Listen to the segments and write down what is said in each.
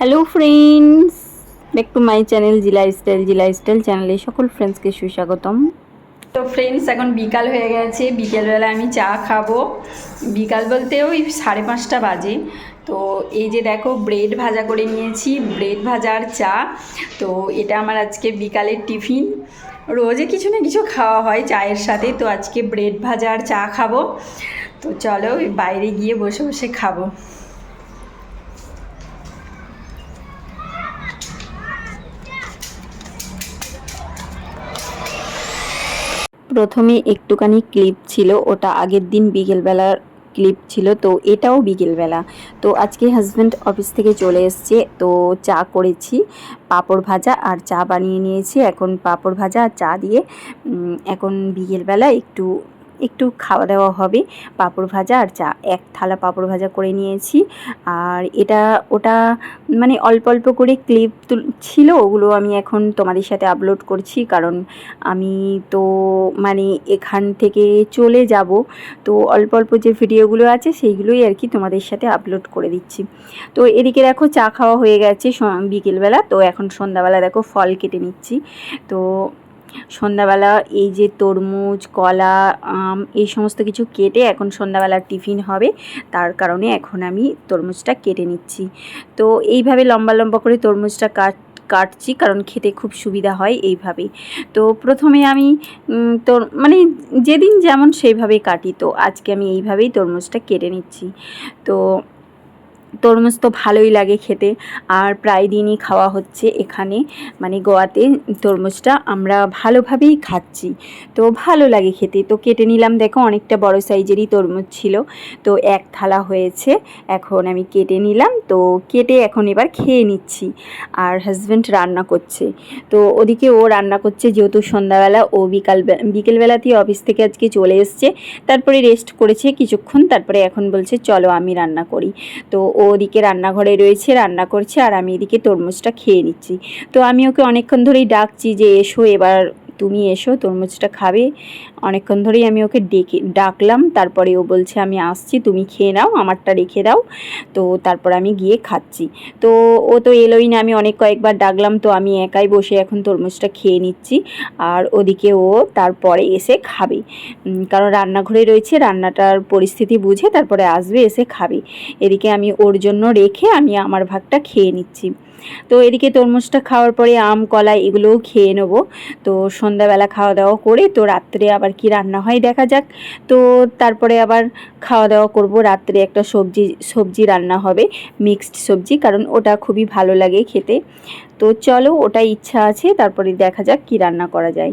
Hello friends back to my channel Zila style Zila style চ্যানেলে সকল ফ্রেন্ডসকে সুস্বাগতম। তো ফ্রেন্ডস এখন বিকাল হয়ে গেছে। বিকেলবেলা আমি চা খাব। বিকাল বলতে ওই সাড়ে পাঁচটা বাজে। তো এই যে দেখো ব্রেড ভাজা করে নিয়েছি। ব্রেড ভাজা আর চা। তো এটা আমার আজকে বিকালের টিফিন। রোজে কিছু না কিছু খাওয়া হয় চায়ের সাথে। তো আজকে ব্রেড ভাজা আর চা খাব। তো চলো, বাইরে গিয়ে বসে বসে খাব। প্রথমে একটুখানি ক্লিপ ছিল, ওটা আগের দিন বিকেলবেলার ক্লিপ ছিল, তো এটাও বিকেলবেলা। তো আজকে হাজব্যান্ড অফিস থেকে চলে এসছে, তো চা করেছি, পাঁপড় ভাজা আর চা বানিয়ে নিয়েছি। এখন পাঁপড় ভাজা আর চা দিয়ে এখন বিকেলবেলা একটু একটু খাওয়া দাওয়া হবে। পাঁপড় ভাজা আর চা, এক থালা পাঁপড় ভাজা করে নিয়েছি। আর এটা, ওটা মানে অল্প অল্প করে ক্লিপ ছিল, ওগুলো আমি এখন তোমাদের সাথে আপলোড করছি। কারণ আমি তো মানে এখান থেকে চলে যাব। তো অল্প অল্প যে ভিডিওগুলো আছে, সেইগুলোই আর কি তোমাদের সাথে আপলোড করে দিচ্ছি। তো এদিকে দেখো, চা খাওয়া হয়ে গেছে বিকেলবেলা। তো এখন সন্ধ্যাবেলা দেখো, ফল কেটে নিচ্ছি। তো সন্ধ্যাবেলা এই যে তরমুজ, কলা, আম, এই সমস্ত কিছু কেটে এখন সন্ধ্যাবেলার টিফিন হবে। তার কারণে এখন আমি তরমুজটা কেটে নিচ্ছি। তো এইভাবে লম্বা লম্বা করে তরমুজটা কাট, কাটছি কারণ খেতে খুব সুবিধা হয় এইভাবে। তো প্রথমে আমি তোর মানে যেদিন যেমন সেইভাবেই কাটি। তো আজকে আমি এইভাবেই তরমুজটা কেটে নিচ্ছি। তো তরমুজ তো ভালোই লাগে খেতে। আর প্রায় দিনই খাওয়া হচ্ছে এখানে। মানে গোয়াতে তরমুজটা আমরা ভালোভাবেই খাচ্ছি। তো ভালো লাগে খেতে। তো কেটে নিলাম, দেখো অনেকটা বড় সাইজেরই তরমুজ ছিল। তো এক থালা হয়েছে, এখন আমি কেটে নিলাম। তো কেটে এখন এবার খেয়ে নিচ্ছি। আর হাজব্যান্ড রান্না করছে। তো ওদিকে ও রান্না করছে, যেহেতু সন্ধ্যাবেলা, ও বিকাল বিকেলবেলাতেই অফিস থেকে আজকে চলে এসছে। তারপরে রেস্ট করেছে কিছুক্ষণ, তারপরে এখন বলছে, চলো আমি রান্না করি। তো ও ওদিকে রান্নাঘরে রয়েছে, রান্না করছে আর আমি এদিকে তরমুজটা খেয়ে নিচ্ছি। তো আমি ওকে অনেকক্ষণ ধরেই ডাকছি যে, এসো এবার তুমি এসো, তরমুজটা খাবে। অনেকক্ষণ ধরেই আমি ওকে ডেকে, ডাকলাম, তারপরে ও বলছে, আমি আসছি, তুমি খেয়ে নাও, আমারটা রেখে দাও। তো তারপর আমি গিয়ে খাচ্ছি। তো ও তো এলোই না, আমি অনেক কয়েকবার ডাকলাম, তো আমি একাই বসে এখন তরমুজটা খেয়ে নিচ্ছি। আর ওদিকে ও তারপরে এসে খাবে। কারণ রান্নাঘরে রয়েছে, রান্নাটার পরিস্থিতি বুঝে তারপরে আসবে, এসে খাবে। এদিকে আমি ওর জন্য রেখে আমি আমার ভাগটা খেয়ে নিচ্ছি। তো এদিকে তরমুজটা খাওয়ার পরে আম কলা এগুলোও খেয়ে নেব। তো সন্ধ্যাবেলা খাওয়া দাওয়া করে তো রাত্রে আবার কি রান্না হয় দেখা যাক। তো তারপরে আবার খাওয়া দাওয়া করব, রাত্রে একটা সবজি সবজি রান্না হবে মিক্সড সবজি কারণ ওটা খুবই ভালো লাগে খেতে। তো চলো ওটা ইচ্ছা আছে, তারপরে দেখা যাক কি রান্না করা যায়।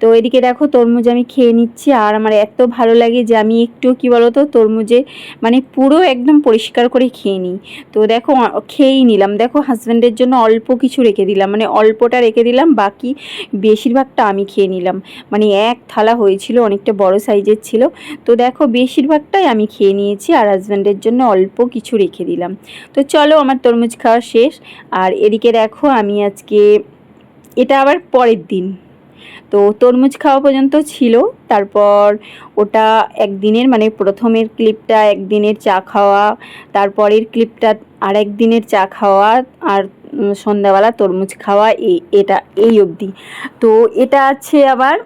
তো এদিকে দেখো তরমুজ আমি খেয়ে নিচ্ছি আর আমার এত ভালো লাগে যে আমি একটু কি বলতো তরমুজে মানে পুরো একদম পরিষ্কার করে খেয়ে নিই। তো দেখো খেয়েই নিলাম। দেখো হাজব্যান্ডের জন্য অল্প কিছু রেখে দিলাম মানে অল্পটা রেখে দিলাম, বাকি বেশিরভাগটা আমি খেয়ে নিলাম। মানে এক থালা হয়েছিল, অনেকটা বড় সাইজের ছিল। তো দেখো, বেশিরভাগটাই আমি খেয়ে নিয়েছি আর হাজব্যান্ডের জন্য অল্প কিছু রেখে দিলাম। তো চলো, আমার তরমুজ খাওয়া শেষ। আর এদিকে দেখো, আমি আজকে, এটা আবার পরের দিন। তো তরমুজ খাওয়া পর্যন্ত ছিল। তারপর ওটা একদিনের মানে প্রথমের ক্লিপটা একদিনের চা খাওয়া, তারপরের ক্লিপটা আর একদিনের চা খাওয়া আর সন্ধ্যাবেলা তরমুজ খাওয়া এই এটা, এই অবধি। তো এটা আছে আবার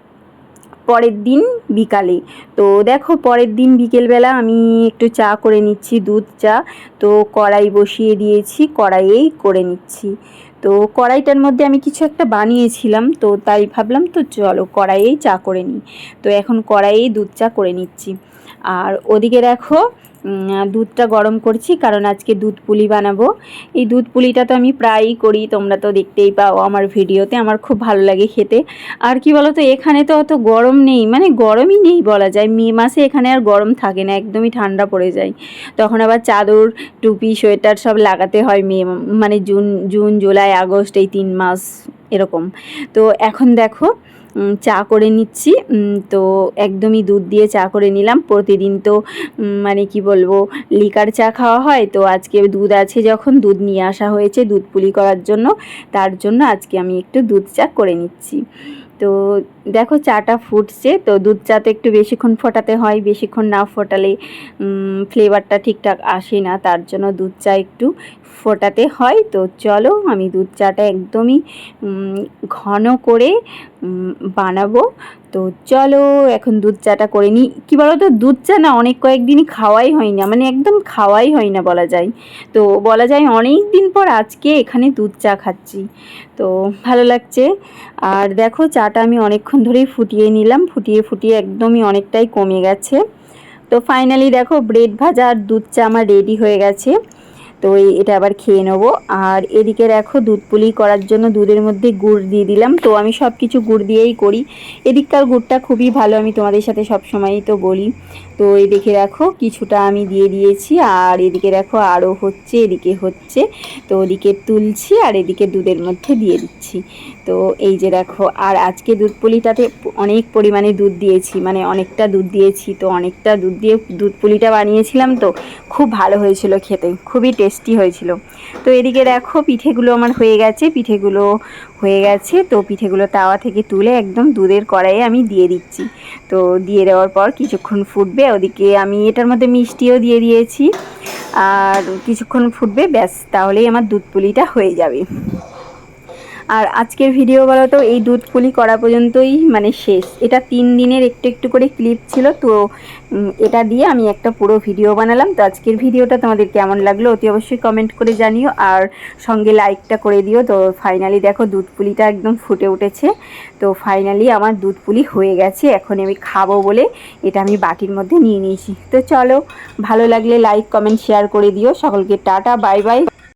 পরের দিন বিকালে। তো দেখো পরের দিন বিকেলবেলা আমি একটু চা করে নিচ্ছি, দুধ চা। তো কড়াই বসিয়ে দিয়েছি, কড়াইয়েই করে নিচ্ছি। তো কড়াইটার মধ্যে আমি কিছু একটা বানিয়েছিলাম, তো তাই ভাবলাম তো চলো কড়াইয়েই চা করে নিই। তো এখন কড়াইয়েই দুধ চা করে নিচ্ছি। আর ওদিকে দেখো দুধটা গরম করছি, কারণ আজকে দুধ পুলি বানাবো। এই দুধ পুলিটা তো আমি প্রায়ই করি, তোমরা তো দেখতেই পাও আমার ভিডিওতে, আমার খুব ভালো লাগে খেতে। আর কি বলো তো এখানে তো অত গরম নেই মানে গরমই নেই বলা যায়। মে মাসে এখানে আর গরম থাকে না, একদমই ঠান্ডা পড়ে যায়। তখন আবার চাদর, টুপি, সোয়েটার সব লাগাতে হয় মে মানে জুন জুন, জুলাই, আগস্ট, এই তিন মাস এরকম। তো এখন দেখো চা করে নিচ্ছি। তো একদমই দুধ দিয়ে চা করে নিলাম। প্রতিদিন তো মানে কি বলব, লিকার চা খাওয়া হয়। তো আজকে দুধ আছে যখন, দুধ নিয়ে আসা হয়েছে দুধ পুলি করার জন্য। তার জন্য আজকে আমি একটু দুধ চা করে নিচ্ছি। তো দেখো চাটা ফুটছে। তো দুধ চা তো একটু বেশিক্ষণ ফোটাতে হয়। বেশিক্ষণ না ফোটালে ফ্লেভারটা ঠিকঠাক আসে না। তার জন্য দুধ চা একটু ফোটাতে হয়। তো চলো আমি দুধ চাটা একদমই ঘন করে বানাবো। তো চলো, এখন দুধ চাটা করে নিই। কী বলো তো দুধ চা না অনেক কয়েকদিনই খাওয়াই হয় না মানে একদম খাওয়াই হয় না বলা যায়। তো বলা যায় অনেক দিন পর আজকে এখানে দুধ চা খাচ্ছি। তো ভালো লাগছে। আর দেখো, চাটা আমি অনেকক্ষণ ধরেই ফুটিয়ে নিলাম। ফুটিয়ে ফুটিয়ে একদমই অনেকটাই কমে গেছে। তো ফাইনালি দেখো ব্রেড ভাজা আর দুধ চা আমার রেডি হয়ে গেছে। তো এটা আবার খেয়ে নেব। আর এদিকে দেখো, দুধ পুলি করার জন্য দুধের মধ্যে গুড় দিয়ে দিলাম। তো আমি সব কিছু গুড় দিয়েই করি। এদিককার গুড়টা খুবই ভালো, আমি তোমাদের সাথে সব সময়ই তো বলি। তো এদিকে দেখে, কিছুটা আমি দিয়ে দিয়েছি, আর এদিকে দেখো আরও হচ্ছে, এদিকে হচ্ছে। তো ওদিকে তুলছি, আর এদিকে দুধের মধ্যে দিয়ে দিচ্ছি। তো এই যে দেখো, আর আজকে দুধ পুলিটাতে অনেক পরিমাণে দুধ দিয়েছি মানে অনেকটা দুধ দিয়েছি, তো অনেকটা দুধ দিয়ে দুধ পুলিটা বানিয়েছিলাম তো, খুব ভালো হয়েছিল খেতে, খুবই টেস্টি হয়েছিল। তো এদিকে দেখো, পিঠেগুলো আমার হয়ে গেছে, পিঠেগুলো হয়ে গেছে। তো পিঠেগুলো তাওয়া থেকে তুলে একদম দুধের কড়াইয়ে আমি দিয়ে দিচ্ছি। তো দিয়ে দেওয়ার পর কিছুক্ষণ ফুটবে। ওদিকে আমি এটার মধ্যে মিষ্টিও দিয়ে দিয়েছি। আর কিছুক্ষণ ফুটবে, ব্যাস, তাহলেই আমার দুধ পুলিটা হয়ে যাবে। আর আজকের ভিডিও বলো তো এই দুধ পুলি করা পর্যন্তই মানে শেষ। এটা তিন দিনের একটু একটু করে ক্লিপ ছিল, তো এটা দিয়ে আমি একটা পুরো ভিডিও বানালাম। তো আজকের ভিডিওটা তোমাদের কেমন লাগল অতি অবশ্যই কমেন্ট করে জানিও, আর সঙ্গে লাইকটা করে দিও। তো ফাইনালি দেখো দুধ পুলিটা একদম ফুটে উঠেছে। তো ফাইনালি আমার দুধ পুলি হয়ে গেছে, এখন আমি খাব বলে এটা আমি বাটির মধ্যে নিয়ে নিয়েছি। তো চলো, ভালো লাগলে লাইক কমেন্ট শেয়ার করে দিও। সকলকে টাটা বাই বাই